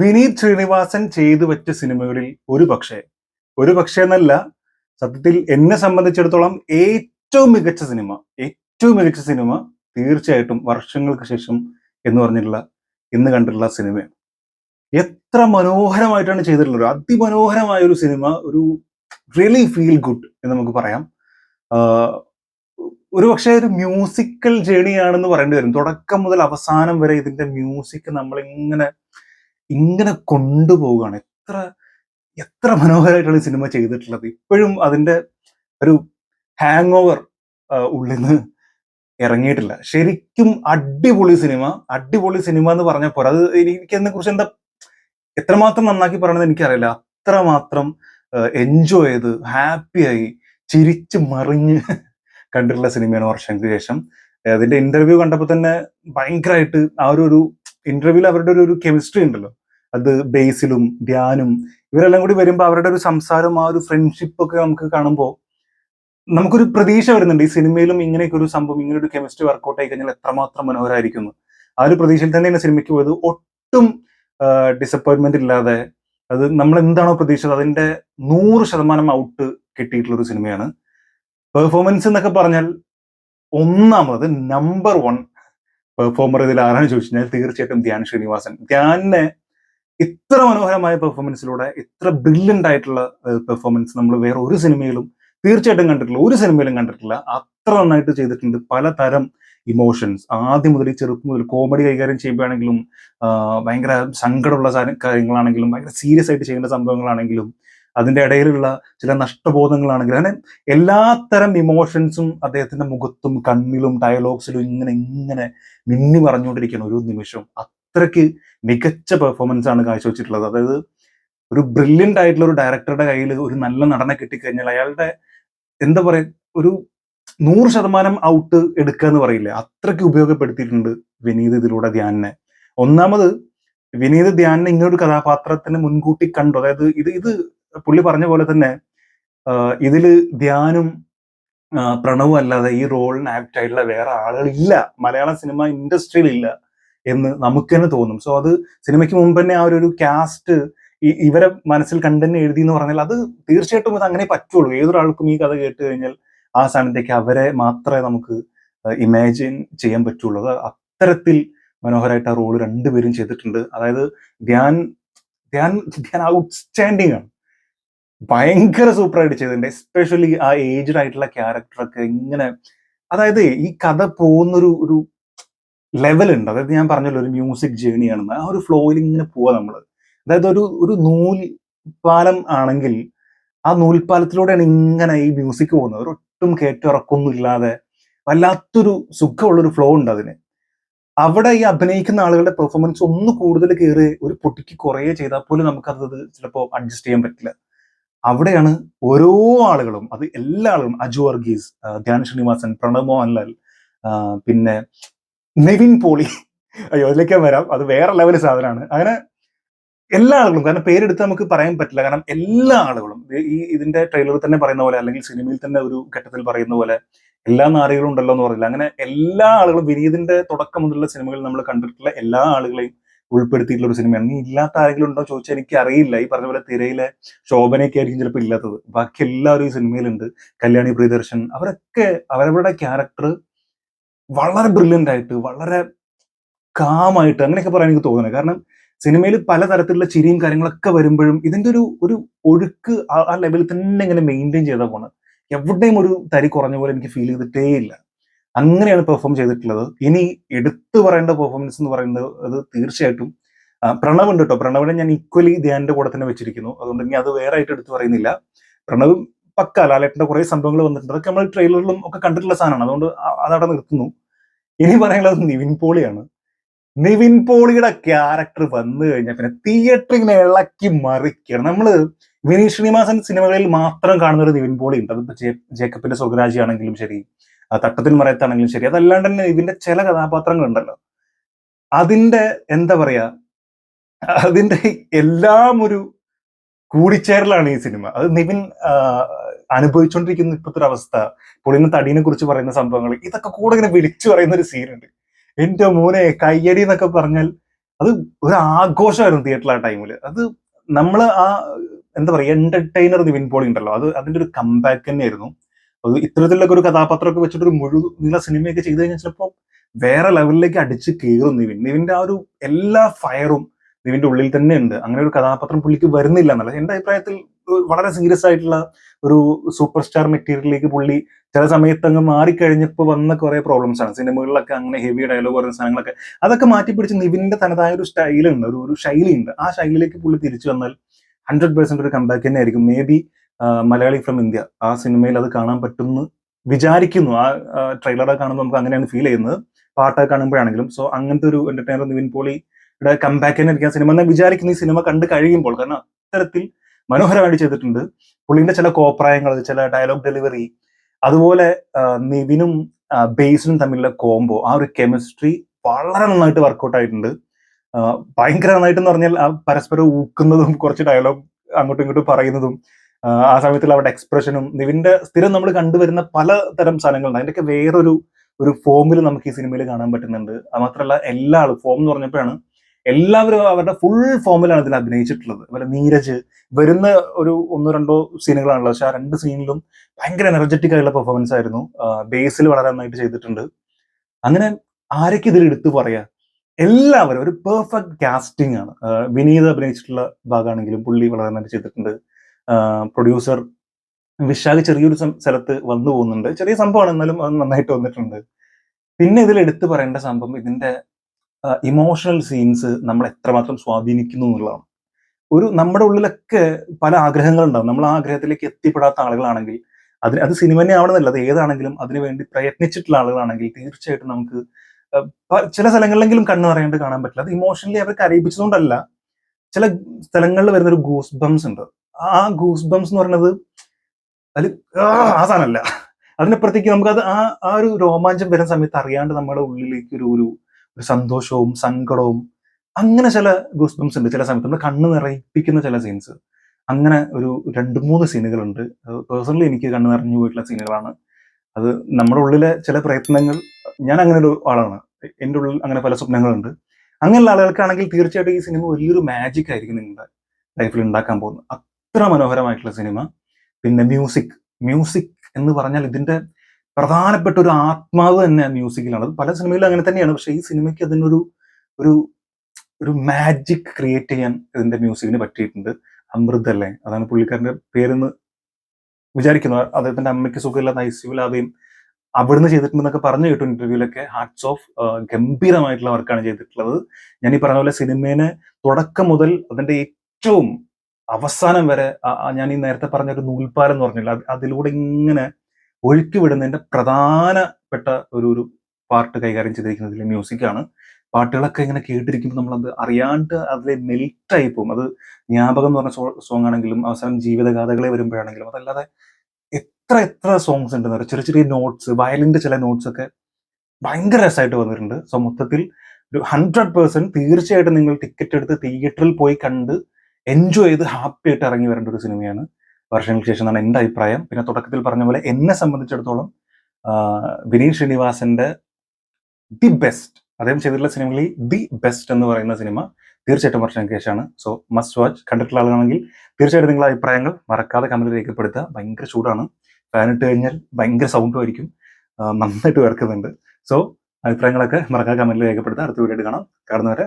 വിനീത് ശ്രീനിവാസൻ ചെയ്തു വെച്ച സിനിമകളിൽ ഒരു പക്ഷേ. ഒരു പക്ഷേ എന്നല്ല സത്യത്തിൽ എന്നെ സംബന്ധിച്ചിടത്തോളം ഏറ്റവും മികച്ച സിനിമ ഏറ്റവും മികച്ച സിനിമ തീർച്ചയായിട്ടും വർഷങ്ങൾക്ക് ശേഷം എന്ന് പറഞ്ഞിട്ടുള്ള ഇന്ന് കണ്ടിട്ടുള്ള സിനിമയാണ്. എത്ര മനോഹരമായിട്ടാണ് ചെയ്തിട്ടുള്ളത്. അതിമനോഹരമായ ഒരു സിനിമ ഒരു റിയലി ഫീൽ ഗുഡ് എന്ന് നമുക്ക് പറയാം. ഒരു പക്ഷേ ഒരു മ്യൂസിക്കൽ ജേണിയാണെന്ന് പറയേണ്ടി വരും. തുടക്കം മുതൽ അവസാനം വരെ ഇതിന്റെ മ്യൂസിക് നമ്മൾ ഇങ്ങനെ കൊണ്ടുപോവുകയാണ്. എത്ര എത്ര മനോഹരമായിട്ടാണ് ഈ സിനിമ ചെയ്തിട്ടുള്ളത്. ഇപ്പോഴും അതിന്റെ ഒരു ഹാങ് ഓവർ ഉള്ളിൽ നിന്ന് ഇറങ്ങിയിട്ടില്ല. ശരിക്കും അടിപൊളി സിനിമ. അടിപൊളി സിനിമ എന്ന് പറഞ്ഞാൽ പോരാ. അത് എനിക്ക് അതിനെ കുറിച്ച് എന്താ എത്രമാത്രം നന്നാക്കി പറയണത് എനിക്കറിയില്ല. അത്രമാത്രം എൻജോയ് ചെയ്ത് ഹാപ്പിയായി ചിരിച്ച് മറിഞ്ഞ് കണ്ടിട്ടുള്ള സിനിമയാണ് വർഷങ്ങൾക്ക് ശേഷം. അതിന്റെ ഇന്റർവ്യൂ കണ്ടപ്പോൾ തന്നെ ഭയങ്കരമായിട്ട് ആ ഒരു ഇന്റർവ്യൂവിൽ അവരുടെ ഒരു ഒരു കെമിസ്ട്രി ഉണ്ടല്ലോ. അത് ബേസിലും ധ്യാനും ഇവരെല്ലാം കൂടി വരുമ്പോൾ അവരുടെ ഒരു സംസാരം ആ ഒരു ഫ്രണ്ട്ഷിപ്പ് ഒക്കെ നമുക്ക് കാണുമ്പോൾ നമുക്കൊരു പ്രതീക്ഷ വരുന്നുണ്ട്. ഈ സിനിമയിലും ഇങ്ങനെയൊക്കെ ഒരു സംഭവം ഇങ്ങനെ ഒരു കെമിസ്ട്രി വർക്കൗട്ട് ആയി കഴിഞ്ഞാൽ എത്രമാത്രം മനോഹരമായിരിക്കുന്നു ആ ഒരു പ്രതീക്ഷയിൽ തന്നെയാണ് സിനിമയ്ക്ക് പോയത്. ഒട്ടും ഡിസപ്പോയിൻമെന്റ് ഇല്ലാതെ അത് നമ്മൾ എന്താണോ പ്രതീക്ഷിച്ചത് അതിന്റെ നൂറ് ശതമാനം ഔട്ട് കിട്ടിയിട്ടുള്ള ഒരു സിനിമയാണ്. പെർഫോമൻസ് എന്നൊക്കെ പറഞ്ഞാൽ ഒന്നാമത് നമ്പർ വൺ പെർഫോമർ ഇതിൽ ആരാണ് ചോദിച്ചു കഴിഞ്ഞാൽ തീർച്ചയായിട്ടും ധ്യാൻ ശ്രീനിവാസൻ. ധ്യാനെ ഇത്ര മനോഹരമായ പെർഫോമൻസിലൂടെ ഇത്ര ബ്രില്യന്റ് ആയിട്ടുള്ള പെർഫോമൻസ് നമ്മൾ വേറെ ഒരു സിനിമയിലും തീർച്ചയായിട്ടും കണ്ടിട്ടില്ല. ഒരു സിനിമയിലും കണ്ടിട്ടില്ല. അത്ര നന്നായിട്ട് ചെയ്തിട്ടുണ്ട് പലതരം ഇമോഷൻസ് ആദ്യം മുതൽ ചെറുപ്പം മുതൽ കോമഡി കൈകാര്യം ചെയ്യുമ്പോഴാണെങ്കിലും ഭയങ്കര സങ്കടമുള്ള കാര്യങ്ങളാണെങ്കിലും ഭയങ്കര സീരിയസ് ആയിട്ട് ചെയ്യേണ്ട സംഭവങ്ങളാണെങ്കിലും അതിന്റെ ഇടയിലുള്ള ചില നഷ്ടബോധങ്ങളാണെങ്കിലും അങ്ങനെ എല്ലാത്തരം ഇമോഷൻസും അദ്ദേഹത്തിന്റെ മുഖത്തും കണ്ണിലും ഡയലോഗ്സിലും ഇങ്ങനെ ഇങ്ങനെ മിന്നി പറഞ്ഞുകൊണ്ടിരിക്കുന്ന ഒരു നിമിഷം അത്രയ്ക്ക് മികച്ച പെർഫോമൻസ് ആണ് കാഴ്ചവെച്ചിട്ടുള്ളത്. അതായത് ഒരു ബ്രില്യന്റ് ആയിട്ടുള്ള ഒരു ഡയറക്ടറുടെ കയ്യിൽ ഒരു നല്ല നടനെ കിട്ടിക്കഴിഞ്ഞാൽ അയാളുടെ എന്താ പറയുക ഒരു നൂറ് ശതമാനം ഔട്ട് എടുക്കുക എന്ന് പറയില്ല അത്രയ്ക്ക് ഉപയോഗപ്പെടുത്തിയിട്ടുണ്ട് വിനീത് ഇതിലൂടെ ധ്യാനിനെ. ഒന്നാമത് വിനീത് ധ്യാനിനെ ഇങ്ങനൊരു കഥാപാത്രത്തിന് മുൻകൂട്ടി കണ്ടു. അതായത് ഇത് ഇത് പുള്ളി പറഞ്ഞ പോലെ തന്നെ ഇതിൽ ധ്യാനും പ്രണവും അല്ലാതെ ഈ റോളിന് ആക്ട് ആയിട്ടുള്ള വേറെ ആളുകൾ ഇല്ല. മലയാള സിനിമ ഇൻഡസ്ട്രിയിൽ ഇല്ല എന്ന് നമുക്ക് തന്നെ തോന്നും. സോ അത് സിനിമയ്ക്ക് മുമ്പ് തന്നെ ആ ഒരു കാസ്റ്റ് ഇവരെ മനസ്സിൽ കണ്ടന്നെ എഴുതി എന്ന് പറഞ്ഞാൽ അത് തീർച്ചയായിട്ടും അത് അങ്ങനെ പറ്റുള്ളൂ. ഏതൊരാൾക്കും ഈ കഥ കേട്ട് കഴിഞ്ഞാൽ ആ സ്ഥാനത്തേക്ക് അവരെ മാത്രമേ നമുക്ക് ഇമാജിൻ ചെയ്യാൻ പറ്റുള്ളൂ. അത് അത്തരത്തിൽ മനോഹരമായിട്ട് ആ റോൾ രണ്ടുപേരും ചെയ്തിട്ടുണ്ട്. അതായത് ധ്യാൻ ധ്യാൻ ധ്യാൻ ഔട്ട്സ്റ്റാൻഡിങ് ആണ്. ഭയങ്കര സൂപ്പറായിട്ട് ചെയ്തിട്ടുണ്ട് എസ്പെഷ്യലി ആ ഏജ്ഡ് ആയിട്ടുള്ള ക്യാരക്ടറൊക്കെ ഇങ്ങനെ അതായത് ഈ കഥ പോകുന്നൊരു ഒരു ലെവൽ ഉണ്ട്. അതായത് ഞാൻ പറഞ്ഞല്ലോ ഒരു മ്യൂസിക് ജേണിയാണെന്ന് ആ ഒരു ഫ്ലോയിൽ ഇങ്ങനെ പോവാ നമ്മൾ അതായത് ഒരു ഒരു നൂൽ പാലം ആണെങ്കിൽ ആ നൂൽപ്പാലത്തിലൂടെയാണ് ഇങ്ങനെ ഈ മ്യൂസിക് പോകുന്നത്. ഒട്ടും കയറ്റിറക്കൊന്നും ഇല്ലാതെ വല്ലാത്തൊരു സുഖമുള്ളൊരു ഫ്ലോ ഉണ്ട് അതിന്. അവിടെ ഈ അഭിനയിക്കുന്ന ആളുകളുടെ പെർഫോമൻസ് ഒന്ന് കൂടുതൽ കയറി ഒരു പൊട്ടിക്ക് കുറേ ചെയ്താൽ പോലും നമുക്കത് ചിലപ്പോൾ അഡ്ജസ്റ്റ് ചെയ്യാൻ പറ്റില്ല. അവിടെയാണ് ഓരോ ആളുകളും അത് എല്ലാ ആളുകളും അജു വർഗീസ് ധ്യാൻ ശ്രീനിവാസൻ പ്രണവ് മോഹൻലാൽ പിന്നെ നിവിൻ പോളി. അയ്യോ അതിലേക്ക് വരാം. അത് വേറെ ലെവൽ സാധനമാണ്. അങ്ങനെ എല്ലാ ആളുകളും കാരണം പേരെടുത്ത് നമുക്ക് പറയാൻ പറ്റില്ല. കാരണം എല്ലാ ആളുകളും ഈ- ഈ ഇതിന്റെ ട്രെയിലറിൽ തന്നെ പറയുന്ന പോലെ അല്ലെങ്കിൽ സിനിമയിൽ തന്നെ ഒരു ഘട്ടത്തിൽ പറയുന്ന പോലെ എല്ലാ നാറികളും ഉണ്ടല്ലോ എന്ന് പറയില്ല അങ്ങനെ എല്ലാ ആളുകളും വിനീതിന്റെ തുടക്കം മുതലുള്ള സിനിമകളിൽ നമ്മൾ കണ്ടിട്ടുള്ള എല്ലാ ആളുകളെയും ഉൾപ്പെടുത്തിയിട്ടുള്ള ഒരു സിനിമയാണ്. ഇനി ഇല്ലാത്ത ആരെങ്കിലും ഉണ്ടോ ചോദിച്ചാൽ എനിക്ക് അറിയില്ല ഈ പറഞ്ഞ പോലെ തിരയിലെ ശോഭനയൊക്കെ ആയിരിക്കും ചിലപ്പോൾ ഇല്ലാത്തത്. ബാക്കി എല്ലാവരും ഈ സിനിമയിലുണ്ട്. കല്യാണി പ്രിയദർശൻ. അവരൊക്കെ അവരവരുടെ ക്യാരക്ടർ വളരെ ബ്രില്യന്റ് ആയിട്ട് വളരെ കാമായിട്ട് അങ്ങനെയൊക്കെ പറയാൻ എനിക്ക് തോന്നുന്നത് കാരണം സിനിമയിൽ പലതരത്തിലുള്ള ചിരിയും കാര്യങ്ങളൊക്കെ വരുമ്പോഴും ഇതിന്റെ ഒരു ഒരു ഒഴുക്ക് ആ ലെവലിൽ തന്നെ ഇങ്ങനെ മെയിന്റെയിൻ ചെയ്താൽ പോണ് എവിടെയും ഒരു തരി കുറഞ്ഞ പോലെ എനിക്ക് ഫീൽ ചെയ്തിട്ടേ ഇല്ല അങ്ങനെയാണ് പെർഫോം ചെയ്തിട്ടുള്ളത്. ഇനി എടുത്തു പറയേണ്ട പെർഫോമൻസ് എന്ന് പറയുന്നത് അത് തീർച്ചയായിട്ടും പ്രണവ് ഉണ്ട് കേട്ടോ പ്രണവിനെ ഞാൻ ഈക്വലി ധ്യാനിന്റെ കൂടെ തന്നെ വെച്ചിരിക്കുന്നു. അതുകൊണ്ട് ഇനി അത് വേറെ ആയിട്ട് എടുത്തു പറയുന്നില്ല. പ്രണവ് പക്ക ലാലേട്ടന്റെ കുറെ സംഭവങ്ങൾ വന്നിട്ടുണ്ട്. അതൊക്കെ നമ്മൾ ട്രെയിലറിലും ഒക്കെ കണ്ടിട്ടുള്ള സാധനമാണ്. അതുകൊണ്ട് അതവിടെ നിർത്തുന്നു. ഇനി പറയാനുള്ളത് നിവിൻ പോളിയാണ്. നിവിൻ പോളിയുടെ ക്യാരക്ടർ വന്നു കഴിഞ്ഞാൽ പിന്നെ തിയേറ്ററിനെ ഇളക്കി മറിക്കണം നമ്മൾ വിനീത് ശ്രീനിവാസൻ സിനിമകളിൽ മാത്രം കാണുന്ന ഒരു നിവിൻ പോളി ഉണ്ട് അതിപ്പോ ജേക്കബിന്റെ സ്വർഗരാജി ആണെങ്കിലും ശരി. ആ തട്ടത്തിൽ മറയത്താണെങ്കിലും ശരി. അതല്ലാണ്ട് തന്നെ ഇതിന്റെ ചില കഥാപാത്രങ്ങൾ ഉണ്ടല്ലോ. അതിന്റെ എന്താ പറയാ അതിന്റെ എല്ലാം ഒരു കൂടിച്ചേരലാണ് ഈ സിനിമ. അത് നിവിൻ അനുഭവിച്ചുകൊണ്ടിരിക്കുന്ന ഇപ്പോഴത്തെ ഒരു അവസ്ഥ പുള്ളിന് തടീനെ കുറിച്ച് പറയുന്ന സംഭവങ്ങൾ ഇതൊക്കെ കൂടെ ഇങ്ങനെ വിളിച്ചു പറയുന്ന ഒരു സീനുണ്ട്. എന്റെ മോനെ കയ്യടി എന്നൊക്കെ പറഞ്ഞാൽ അത് ഒരു ആഘോഷമായിരുന്നു തിയേറ്ററിൽ ആ ടൈമിൽ അത് നമ്മൾ ആ എന്താ പറയുക എന്റർടൈനർ നിവിൻ പോളി ഉണ്ടല്ലോ. അത് അതിന്റെ ഒരു കംബാക്ക് തന്നെയായിരുന്നു. അത് ഇത്തരത്തിലൊക്കെ ഒരു കഥാപാത്രമൊക്കെ വെച്ചിട്ട് ഒരു മുഴുവൻ സിനിമയൊക്കെ ചെയ്ത് കഴിഞ്ഞാൽ ചിലപ്പോൾ വേറെ ലെവലിലേക്ക് അടിച്ച് കയറും നിവിൻ. നിവിന്റെ ആ ഒരു എല്ലാ ഫയറും നിവിന്റെ ഉള്ളിൽ തന്നെ ഉണ്ട്. അങ്ങനെ ഒരു കഥാപാത്രം പുള്ളിക്ക് വരുന്നില്ല എന്നുള്ളത്. എന്റെ അഭിപ്രായത്തിൽ വളരെ സീരിയസ് ആയിട്ടുള്ള ഒരു സൂപ്പർ സ്റ്റാർ മെറ്റീരിയലിലേക്ക് പുള്ളി ചില സമയത്ത് അങ്ങ് മാറിക്കഴിഞ്ഞപ്പോൾ വന്ന കുറെ പ്രോബ്ലംസ് ആണ്. സിനിമകളിലൊക്കെ അങ്ങനെ ഹെവി ഡയലോഗ് പറയുന്ന സാധനങ്ങളൊക്കെ. അതൊക്കെ മാറ്റി പിടിച്ച് നിവിന്റെ തനതായ ഒരു സ്റ്റൈലുണ്ട് ഒരു ഒരു ശൈലിയുണ്ട്. ആ ശൈലിയിലേക്ക് പുള്ളി തിരിച്ചു വന്നാൽ ഹൺഡ്രഡ് പെർസെന്റ് ഒരു കമ്പാക്ക് തന്നെ ആയിരിക്കും may be Malayali from India. ആ സിനിമയിൽ അത് കാണാൻ പറ്റുമെന്ന് വിചാരിക്കുന്നു. ആ ട്രെയിലറൊക്കെ കാണുമ്പോൾ നമുക്ക് അങ്ങനെയാണ് ഫീൽ ചെയ്യുന്നത്. പാട്ടൊക്കെ കാണുമ്പോഴാണെങ്കിലും. സോ അങ്ങനത്തെ ഒരു എന്റർടൈനർ നിവിൻ പോളിയുടെ കമ്പാക്ക് തന്നെ ഇരിക്കാൻ സിനിമ. എന്ന് വിചാരിക്കുന്ന ഈ സിനിമ കണ്ട് കഴിയുമ്പോൾ. കാരണം അത്തരത്തിൽ മനോഹരമായിട്ട് ചെയ്തിട്ടുണ്ട്. പുള്ളിന്റെ ചില കോപ്രായങ്ങൾ ചില ഡയലോഗ് ഡെലിവറി അതുപോലെ നിവിനും ബേസിനും തമ്മിലുള്ള കോംബോ ആ ഒരു കെമിസ്ട്രി വളരെ നന്നായിട്ട് വർക്കൗട്ട് ആയിട്ടുണ്ട്. ഭയങ്കര നന്നായിട്ട് എന്ന് പറഞ്ഞാൽ പരസ്പരം ഊക്കുന്നതും കുറച്ച് ഡയലോഗ് അങ്ങോട്ടും ഇങ്ങോട്ടും പറയുന്നതും ആ സമയത്തിൽ അവരുടെ എക്സ്പ്രഷനും നിവിന്റെ സ്ഥിരം നമ്മൾ കണ്ടുവരുന്ന പല തരം സാധനങ്ങളുണ്ട്. അതിന്റെയൊക്കെ വേറൊരു ഒരു ഫോമിൽ നമുക്ക് ഈ സിനിമയിൽ കാണാൻ പറ്റുന്നുണ്ട്. അത് മാത്രമല്ല എല്ലാ ആളും ഫോം എന്ന് പറഞ്ഞപ്പോഴാണ് എല്ലാവരും അവരുടെ ഫുൾ ഫോമിലാണ് ഇതിൽ അഭിനയിച്ചിട്ടുള്ളത്. അതുപോലെ നീരജ് വരുന്ന ഒരു ഒന്നോ രണ്ടോ സീനുകളാണല്ലോ പക്ഷെ ആ രണ്ട് സീനിലും ഭയങ്കര എനർജറ്റിക് ആയിട്ടുള്ള പെർഫോമൻസ് ആയിരുന്നു. ബേസിൽ വളരെ നന്നായിട്ട് ചെയ്തിട്ടുണ്ട്. അങ്ങനെ ആരൊക്കെ ഇതിൽ എടുത്തു പറയാ? എല്ലാവരും ഒരു പെർഫെക്റ്റ് കാസ്റ്റിംഗ് ആണ്. വിനീത് അഭിനയിച്ചിട്ടുള്ള ഭാഗമാണെങ്കിലും പുള്ളി വളരെ നന്നായിട്ട് ചെയ്തിട്ടുണ്ട്. പ്രൊഡ്യൂസർ വിശാഖ് ചെറിയൊരു സ്ഥലത്ത് വന്നു പോകുന്നുണ്ട്. ചെറിയ സംഭവമാണ് എന്നാലും അത് നന്നായിട്ട് വന്നിട്ടുണ്ട്. പിന്നെ ഇതിൽ എടുത്തു പറയേണ്ട സംഭവം ഇതിന്റെ ഇമോഷണൽ സീൻസ് നമ്മൾ എത്രമാത്രം സ്വാധീനിക്കുന്നു എന്നുള്ളതാണ്. ഒരു നമ്മുടെ ഉള്ളിലൊക്കെ പല ആഗ്രഹങ്ങളുണ്ടാവും. നമ്മൾ ആ ആഗ്രഹത്തിലേക്ക് എത്തിപ്പെടാത്ത ആളുകളാണെങ്കിൽ അതിന് അത് സിനിമ തന്നെ ആവണമെന്നല്ല അത് ഏതാണെങ്കിലും അതിനു വേണ്ടി പ്രയത്നിച്ചിട്ടുള്ള ആളുകളാണെങ്കിൽ തീർച്ചയായിട്ടും നമുക്ക് ചില സ്ഥലങ്ങളിലെങ്കിലും കണ്ണു നിറയാണ്ട് കാണാൻ പറ്റില്ല. അത് ഇമോഷണലി അവർ കരയിപ്പിച്ചതുകൊണ്ടല്ല ചില സ്ഥലങ്ങളിൽ വരുന്ന ഒരു ഗൂസ് ബംസ് ഉണ്ട്. ആ ഗൂസ് ബംസ് എന്ന് പറയുന്നത് അതിൽ ആ സാധനമല്ല. അതിനപ്പുറത്തേക്ക് നമുക്കത് ആ ആ ഒരു രോമാഞ്ചം വരുന്ന സമയത്ത് അറിയാണ്ട് നമ്മുടെ ഉള്ളിലേക്ക് ഒരു ഒരു ഒരു സന്തോഷവും സങ്കടവും അങ്ങനെ ചില ഗൂസ് ബംസ് ഉണ്ട്. ചില സമയത്ത് നമ്മൾ കണ്ണ് നിറയിപ്പിക്കുന്ന ചില സീൻസ്. അങ്ങനെ ഒരു രണ്ട് മൂന്ന് സീനുകളുണ്ട്. പേഴ്സണലി എനിക്ക് കണ്ണ് നിറഞ്ഞു പോയിട്ടുള്ള സീനുകളാണ്. അത് നമ്മുടെ ഉള്ളിലെ ചില പ്രയത്നങ്ങൾ ഞാൻ അങ്ങനെ ഒരു ആളാണ്. എന്റെ ഉള്ളിൽ അങ്ങനെ പല സ്വപ്നങ്ങളുണ്ട്. അങ്ങനെയുള്ള ആളുകൾക്കാണെങ്കിൽ തീർച്ചയായിട്ടും ഈ സിനിമ വലിയൊരു മാജിക് ആയിരിക്കും നിങ്ങളുടെ ലൈഫിൽ ഉണ്ടാക്കാൻ പോകുന്നത്. അത്ര മനോഹരമായിട്ടുള്ള സിനിമ. പിന്നെ മ്യൂസിക്. മ്യൂസിക് എന്ന് പറഞ്ഞാൽ ഇതിന്റെ പ്രധാനപ്പെട്ട ഒരു ആത്മാവ് തന്നെ മ്യൂസിക്കിലാണ്. പല സിനിമയിലും അങ്ങനെ തന്നെയാണ്. പക്ഷെ ഈ സിനിമയ്ക്ക് അതിനൊരു ഒരു ഒരു മാജിക് ക്രിയേറ്റ് ചെയ്യാൻ ഇതിന്റെ മ്യൂസിക്കിന് പറ്റിയിട്ടുണ്ട്. അമൃത് അല്ലേ? അതാണ് പുള്ളിക്കാരന്റെ പേരെന്ന് വിചാരിക്കുന്നു. അദ്ദേഹത്തിന്റെ അമ്മയ്ക്ക് സുഖമില്ലാത്ത ഐസിയുലാതെയും അവിടുന്ന് ചെയ്തിട്ടുണ്ടെന്നൊക്കെ പറഞ്ഞു കേട്ടു ഇന്റർവ്യൂലൊക്കെ ഹാർട്സ് ഓഫ് ഗംഭീരമായിട്ടുള്ള വർക്കാണ് ചെയ്തിട്ടുള്ളത്. ഞാൻ ഈ പറഞ്ഞ പോലെ സിനിമേനെ തുടക്കം മുതൽ അതിന്റെ ഏറ്റവും അവസാനം വരെ ഞാൻ ഈ നേരത്തെ പറഞ്ഞ ഒരു നൂൽപ്പാലം എന്ന് പറഞ്ഞില്ല അതിലൂടെ ഇങ്ങനെ ഒഴുക്കി വിടുന്നതിന്റെ പ്രധാനപ്പെട്ട ഒരു ഒരു പാർട്ട് കൈകാര്യം ചെയ്തിരിക്കുന്നതിലെ മ്യൂസിക്കാണ് പാട്ടുകളൊക്കെ ഇങ്ങനെ കേട്ടിരിക്കുമ്പോൾ നമ്മൾ അത് അറിയാണ്ട് അതിൽ മെൽറ്റായി പോകും. അത് ജ്ഞാപകം എന്ന് പറഞ്ഞ സോങ് ആണെങ്കിലും അവസാനം ജീവിതഗാഥകളെ വരുമ്പോഴാണെങ്കിലും അതല്ലാതെ എത്ര എത്ര സോങ്സ് ഉണ്ടെന്ന് പറയുക ചെറിയ ചെറിയ നോട്ട്സ് വയലിന്റെ ചില നോട്ട്സ് ഒക്കെ ഭയങ്കര രസമായിട്ട് വന്നിട്ടുണ്ട്. സോ മൊത്തത്തിൽ ഒരു ഹൺഡ്രഡ് പേഴ്സന്റ് തീർച്ചയായിട്ടും നിങ്ങൾ ടിക്കറ്റ് എടുത്ത് തിയേറ്ററിൽ പോയി കണ്ട് എൻജോയ് ചെയ്ത് ഹാപ്പി ആയിട്ട് ഇറങ്ങി വരേണ്ട ഒരു സിനിമയാണ്. വർഷങ്ങൾക്ക് ശേഷം എന്നാണ് എന്റെ അഭിപ്രായം. പിന്നെ തുടക്കത്തിൽ പറഞ്ഞ പോലെ എന്നെ സംബന്ധിച്ചിടത്തോളം വിനീത് ശ്രീനിവാസന്റെ ദി ബെസ്റ്റ് അദ്ദേഹം ചെയ്തിട്ടുള്ള സിനിമകളിൽ ദി ബെസ്റ്റ് എന്ന് പറയുന്ന സിനിമ തീർച്ചയായിട്ടും വർഷങ്ങൾക്ക് ശേഷമാണ്. സോ മസ്റ്റ് വാച്ച് കണ്ടിട്ടുള്ള ആളുകളാണെങ്കിൽ തീർച്ചയായിട്ടും നിങ്ങളുടെ അഭിപ്രായങ്ങൾ മറക്കാതെ കമന്റിൽ രേഖപ്പെടുത്തുക. ഭയങ്കര ചൂടാണ്. ഫാൻ ഇട്ട് കഴിഞ്ഞാൽ ഭയങ്കര സൗണ്ടും ആയിരിക്കും. നന്നായിട്ട് വേർക്കുന്നുണ്ട് സോ അഭിപ്രായങ്ങളൊക്കെ മറക്കാതെ കമന്റിൽ രേഖപ്പെടുത്തുക. അടുത്ത വീഡിയോ കാണാം. കാണുന്നവരെ